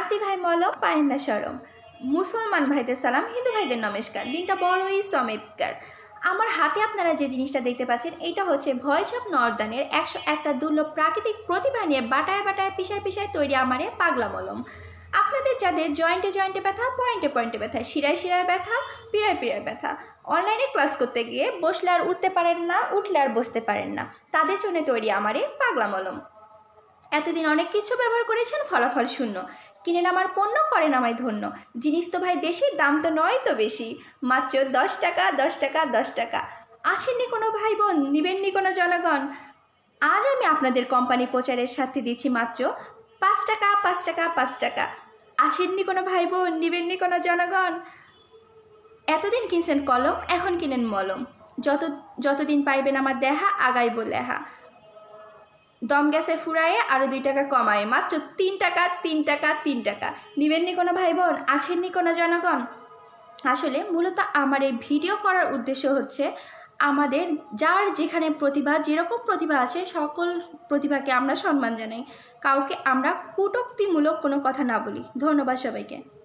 আনসি ভাই মলম পায়েন না সরম। মুসলমান ভাইদের সালাম, হিন্দু ভাইদের নমস্কার। দিনটা বড়ই চমৎকার আমার হাতে আপনারা যে জিনিসটা দেখতে পাচ্ছেন এটা হচ্ছে ভয়েস অফ নর্দানের একশো একটা দুর্লভ প্রাকৃতিক প্রতিভা নিয়ে বাটায় বাটায় পিসায় পিসায় তৈরি আমারে পাগলা মলম। আপনাদের যাদের জয়েন্টে জয়েন্টে ব্যথা, পয়েন্টে পয়েন্টে ব্যথা, শিরায় শিরায় ব্যথা পিড়ায় পিড়ায় ব্যথা, অনলাইনে ক্লাস করতে গিয়ে বসলে আর উঠতে পারেন না, উঠলে আর বসতে পারেন না। তাদের জন্য তৈরি আমারে পাগলা মলম। এতদিন অনেক কিছু ব্যবহার করেছেন, ফলাফল শূন্য। কিনেন আমার পণ্য করেন আমায় ধন্য। জিনিস তো ভাই দেশি, দাম তো নয় তো বেশি। মাত্র দশ টাকা দশ টাকা দশ টাকা। আছেননি কোনো ভাই বোন নিবেননি কোনো জনগণ? আজ আমি আপনাদের কোম্পানি প্রচারের সাথে দিচ্ছি মাত্র পাঁচ টাকা পাঁচ টাকা পাঁচ টাকা। আছেননি কোনো ভাই বোন নিবেননি কোনো জনগণ? এতদিন কিনছেন কলম, এখন কিনেন মলম। যত, যতদিন পাইবেন আমার দেহা, আগাইব লেহা। দম গ্যাসে ফুরায়ে আরও দুই টাকা কমায়। মাত্র তিন টাকা তিন টাকা তিন টাকা। নিবেননি কোনো ভাই বোন আছেননি কোনো জনগণ? আসলে মূলত আমার এই ভিডিও করার উদ্দেশ্য হচ্ছে আমাদের যার যেখানে প্রতিভা, যেরকম প্রতিভা আছে, সকল প্রতিভাকে আমরা সম্মান জানাই। কাউকে আমরা কটূক্তিমূলক কোনো কথা না বলি। ধন্যবাদ সবাইকে।